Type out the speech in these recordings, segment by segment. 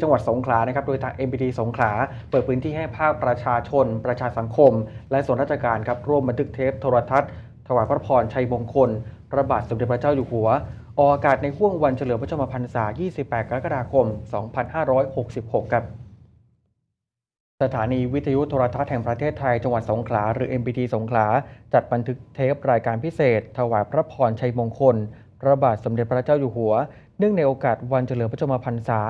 จังหวัดสงขลานะครับ โดยทาง MPT สงขลาเปิดพื้นที่ให้ภาคประชาชน ประชาสังคม และส่วนราชการครับร่วมบันทึกเทปโทรทัศน์ ถวายพระพรชัยมงคล พระบาทสมเด็จพระเจ้าอยู่หัว ออกอากาศในห่วงวันเฉลิมพระชนมพรรษา 28 กรกฎาคม 2566 ครับสถานีวิทยุโทรทัศน์แห่งประเทศไทยจังหวัดสงขลาหรือ MPT สงขลาจัดบันทึกเทปรายการพิเศษ ถวายพระพรชัยมงคล พระบาทสมเด็จพระเจ้าอยู่หัว นื่องในโอกาสวันเฉลิมพระชนมพรรษา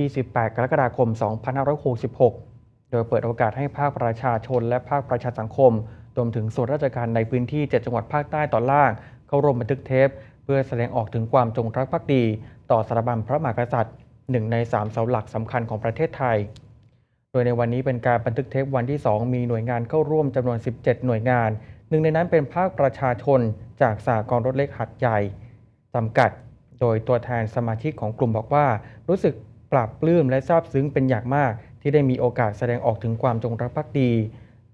28 กรกฎาคม 2566 โดยเปิดโอกาสให้ภาคประชาชนและภาคประชาสังคม รวมถึงส่วนราชการในพื้นที่ 7 จังหวัดภาคใต้ตอนล่าง เข้าร่วมบันทึกเทป เพื่อแสดงออกถึงความจงรักภักดี ต่อสถาบันพระมหากษัตริย์หนึ่งในสามเสาหลักสำคัญของประเทศไทย โดยในวันนี้เป็นการบันทึกเทปวันที่ 2 มีหน่วยงานเข้าร่วมจำนวน 17 หน่วยงาน หนึ่งในนั้นเป็นภาคประชาชนจากสากลรถเล็กหัดใหญ่จำกัด โดยตัวแทนสมาชิกของกลุ่มบอกว่า รู้สึกปลาบปลื้มและซาบซึ้งเป็นอย่างมาก ที่ได้มีโอกาสแสดงออกถึงความจงรักภักดี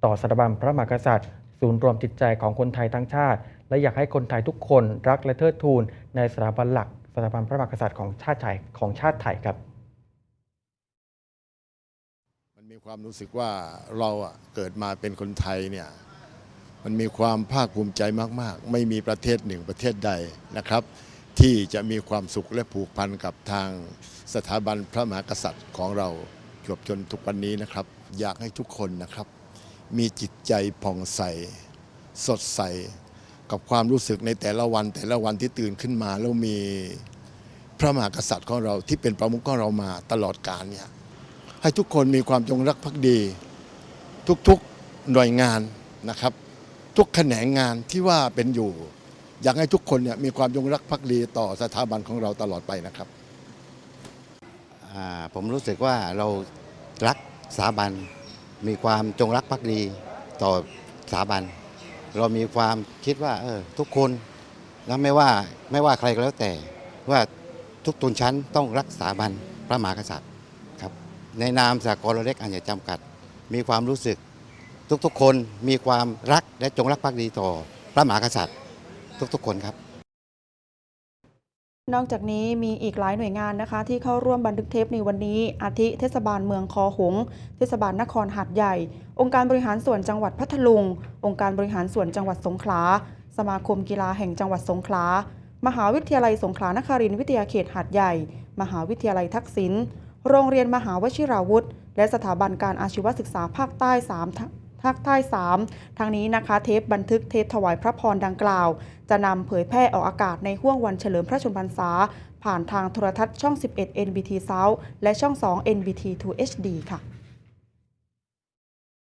ต่อสถาบันพระมหากษัตริย์ ศูนย์รวมจิตใจของคนไทยทั้งชาติ และอยากให้คนไทยทุกคนรักและเทิดทูน ในสถาบันหลักสถาบันพระมหากษัตริย์ของชาติไทยของชาติไทยครับ มันมีความรู้สึกว่าเราเกิดมาเป็นคนไทยเนี่ยมันมีความภาคภูมิใจมาก ๆ ไม่มีประเทศหนึ่งประเทศใดนะครับ ที่จะมีความสุขและผูกพันกับทางสถาบันพระมหากษัตริย์ของเราจวบจนทุกวันนี้นะครับ อยากให้ทุกคนนะครับ มีจิตใจผ่องใส สดใส กับความรู้สึกในแต่ละวัน แต่ละวันที่ตื่นขึ้นมา แล้วมีพระมหากษัตริย์ของเราที่เป็นประมุขของเรามาตลอดกาลเนี่ยให้ทุกคนมีความจงรักภักดี ทุกๆหน่วยงานนะครับ ทุกแขนงงานที่ว่าเป็นอยู่ อยากให้ทุกคนเนี่ยมีความจงรักภักดีต่อสถาบันของเราตลอดไปนะครับ ผมรู้สึกว่าเรารักสถาบัน มีความจงรักภักดีต่อสถาบัน เรามีความคิดว่าเออทุกคนแล้วไม่ว่าไม่ว่าใครก็แล้วแต่ว่าทุกตุนชั้นต้องรักสถาบันพระมหากษัตริย์ครับในนามสากลเล็กอันใหญ่จำกัด มีความรู้สึก ทุกๆคนมีความรักและจงรักภักดีต่อพระมหากษัตริย์ ทุกๆ คนครับนอกจากนี้มีอีกหลายหน่วยงานนะคะ ที่เข้าร่วมบันทึกเทปในวันนี้ อาทิเทศบาลเมืองคอหงส์เทศบาลนครหาดใหญ่ องค์การบริหารส่วนจังหวัดพัทลุง องค์การบริหารส่วนจังหวัดสงขลา สมาคมกีฬาแห่งจังหวัดสงขลา มหาวิทยาลัยสงขลานครินทร์วิทยาเขตหาดใหญ่ มหาวิทยาลัยทักษิณโรงเรียนมหาวชิราวุธ และสถาบันการอาชีวศึกษาภาคใต้3 ภาคใต้ 3 ทั้งนี้นะคะเทปบันทึกเทปถวายพระพรดังกล่าว จะนำเผยแพร่ออกอากาศในห่วงวันเฉลิมพระชนมพรรษา ผ่านทางโทรทัศน์ช่อง 11 NBT South และช่อง 2 NBT 2 HD ค่ะ